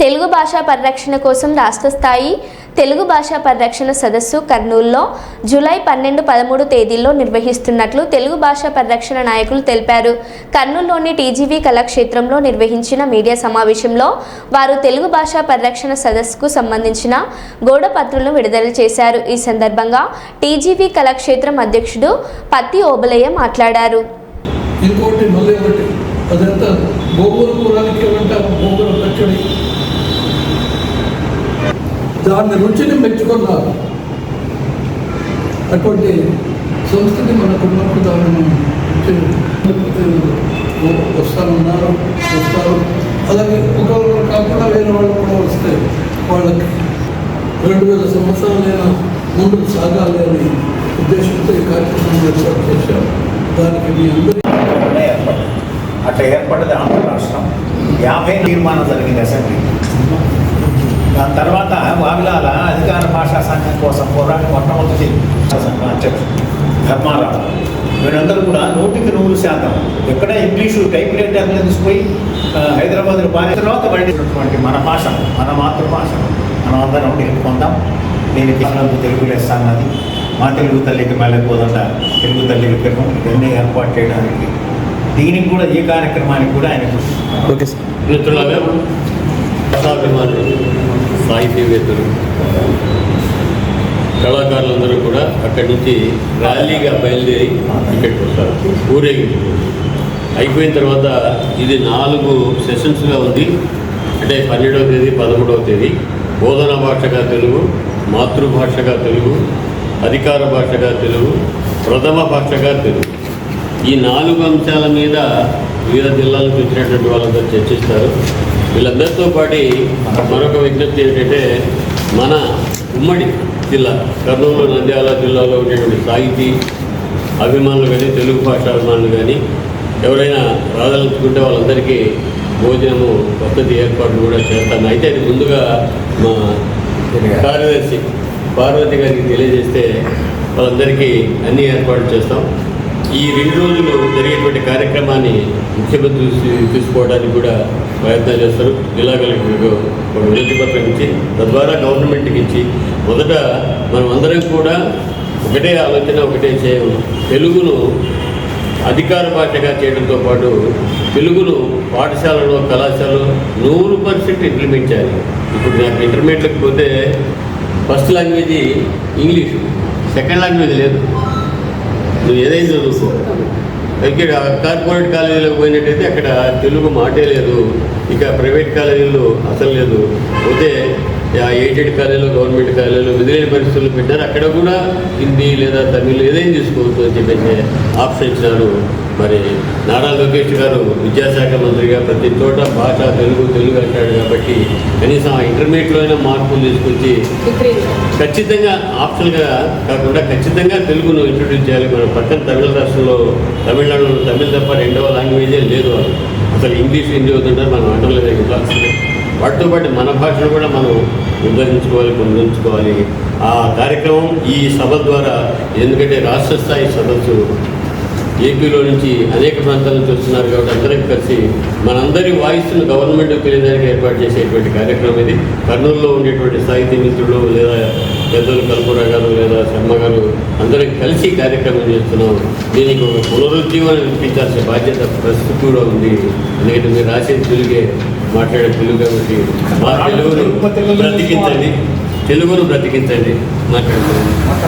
తెలుగు భాషా పరిరక్షణ కోసం రాష్ట్ర స్థాయి తెలుగు భాషా పరిరక్షణ సదస్సు కర్నూలులో జూలై పన్నెండు పదమూడు తేదీల్లో నిర్వహిస్తున్నట్లు తెలుగు భాషా పరిరక్షణ నాయకులు తెలిపారు. కర్నూలులోని టీజీవీ కళాక్షేత్రంలో నిర్వహించిన మీడియా సమావేశంలో వారు తెలుగు భాషా పరిరక్షణ సదస్సుకు సంబంధించిన గోడపత్రులను విడుదల చేశారు. ఈ సందర్భంగా టీజీవీ కళాక్షేత్రం అధ్యక్షుడు పత్తి ఓబలయ్య మాట్లాడారు. ఇంకోటి మళ్ళీ ఒకటి. అదంతా గోంగూర కూరలకి ఏమంటారు గోగుల పచ్చడి. దాని రుచిని మెచ్చుకున్నారు. అటువంటి సంస్కృతి మనకు ఉన్నప్పుడు దాన్ని వస్తామన్నారు వస్తారు. అలాగే ఒకరు కాకుండా వేరే వాళ్ళు కూడా వస్తే వాళ్ళకి రెండు వేల సంవత్సరాలైనా ముందుకు సాగాలి అని ఉద్దేశంతో ఈ కార్యక్రమం ఏర్పాటు చేశాం దానికి మీ అందరి అట్లా ఏర్పడింది ఏర్పడ్డది ఆంధ్ర రాష్ట్రం. యాభై తీర్మానం జరిగింది అసెంబ్లీ దాని తర్వాత వావిలాల అధికార భాషా సంఘం కోసం పోరాడి మొట్టమొదటి సంఘం అధ్యక్షుడు ధర్మారావు. వీళ్ళందరూ కూడా నూటికి నూరు శాతం ఎక్కడ ఇంగ్లీషు టైప్ రైటర్లు తీసుకుపోయి ఆ, హైదరాబాద్లో బాగా తర్వాత పడినటువంటి మన భాష మన మాతృభాష. మనం అందరం నేర్చుకుందాం దీనికి పిల్లలకు తెలుగు లెస్స అన్నది మా తెలుగు తల్లికి వెళ్ళకపోదంట తెలుగు తల్లి విగ్రహం ఇవన్నీ ఏర్పాటు చేయడానికి దీనికి కూడా ఈ కార్యక్రమానికి కూడా ఆయన కృషి ఓకే సార్. కళాభిమానులు సాహితీవేత్తలు కళాకారులందరూ కూడా అక్కడి నుంచి ర్యాలీగా బయలుదేరి ఇక్కడికి వస్తారు ఊరేగింపు. అయిపోయిన తర్వాత ఇది నాలుగు సెషన్స్గా ఉంది. అంటే పన్నెండవ తేదీ పదమూడవ తేదీ. బోధన భాషగా తెలుగు మాతృభాషగా తెలుగు అధికార భాషగా తెలుగు ప్రథమ భాషగా తెలుగు. ఈ నాలుగు అంశాల మీద వివిధ జిల్లాల నుంచి వచ్చినటువంటి వాళ్ళందరూ చర్చిస్తారు. వీళ్ళందరితో పాటు మరొక విజ్ఞప్తి ఏంటంటే మన ఉమ్మడి జిల్లా కర్నూలు నంద్యాల జిల్లాలో ఉండేటువంటి సాహితీ అభిమానులు కానీ తెలుగు భాష అభిమానులు కానీ ఎవరైనా రాదలుచుకుంటే వాళ్ళందరికీ భోజనము పద్ధతి ఏర్పాట్లు కూడా చేస్తాను. అయితే అది ముందుగా మా కార్యదర్శి పార్వతి గారికి తెలియజేస్తే వాళ్ళందరికీ అన్ని ఏర్పాట్లు చేస్తాం. ఈ రెండు రోజులు జరిగేటువంటి కార్యక్రమాన్ని ముఖ్యమంత్రి దృష్టి తీసుకోవడానికి కూడా ప్రయత్నం చేస్తారు. జిల్లా కలెక్టర్కు ఒక వినతి పత్రం ఇచ్చి తద్వారా గవర్నమెంట్కి ఇచ్చి మొదట మనం అందరం కూడా ఒకటే ఆలోచన ఒకటే చేయము తెలుగును అధికార భాషగా చేయడంతో పాటు తెలుగును పాఠశాలలో కళాశాలలో నూరు పర్సెంట్ ఇంప్లిమెంట్ చేయాలి. ఇప్పుడు నాకు ఇంటర్మీడియట్కి పోతే first language English second language లేదు. నువ్వు ఏదైనా చదువుకో. ఇక్కడ కార్పొరేట్ కాలేజీలో పోయినట్టయితే అక్కడ తెలుగు మాటే లేదు. ఇక ప్రైవేట్ కాలేజీల్లో అసలు లేదు. పోతే ఎయిటెడ్ కాలేజీలు కాలేజీలో గవర్నమెంట్ కాలేజీలో విధులైన పరిస్థితులు పెట్టారు. అక్కడ కూడా హిందీ లేదా తమిళ్ ఏదైనా తీసుకోవచ్చు అని చెప్పేసి ఆప్షన్ ఇచ్చినారు మరి నారా లోకేష్ గారు విద్యాశాఖ మంత్రిగా ప్రతి చోట భాష తెలుగు తెలుగు అంటాడు కాబట్టి కనీసం ఆ ఇంటర్మీడియట్లో అయినా మార్పులు తీసుకొచ్చి ఖచ్చితంగా ఆప్షన్గా కాకుండా ఖచ్చితంగా తెలుగును ఇంట్రొడ్యూస్ చేయాలి. మన పక్కన తమిళ రాష్ట్రంలో తమిళనాడులో తమిళ తప్ప రెండవ లాంగ్వేజే లేదు. అసలు ఇంగ్లీష్ హిందీ అవుతుంటారు మనం అంటలేదు. వాటితో పాటు మన భాషను కూడా మనం ఉద్ధరించుకోవాలి పొందించుకోవాలి. ఆ కార్యక్రమం ఈ సభ ద్వారా ఎందుకంటే రాష్ట్ర స్థాయి సదస్సు ఏపీలో నుంచి అనేక ప్రాంతాల నుంచి వస్తున్నారు కాబట్టి అందరికి కలిసి మనందరి వాయిస్ను గవర్నమెంట్ తెలియడానికి ఏర్పాటు చేసేటువంటి కార్యక్రమం ఇది. కర్నూలులో ఉండేటువంటి సాహితీ మిత్రులు లేదా పెద్దలు కల్పురా గారు లేదా శర్మ గారు అందరం కలిసి కార్యక్రమం చేస్తున్నాం. దీనికి ఒక పునరుజ్జీవనం ఇప్పించాల్సిన బాధ్యత ప్రస్తుతం కూడా ఉంది. ఎందుకంటే మీరు రాసేది తెలుగే మాట్లాడే తెలుగు కాబట్టి మా తెలుగును బ్రతికించండి. తెలుగును బ్రతికించండి. మాట్లాడుతున్నాను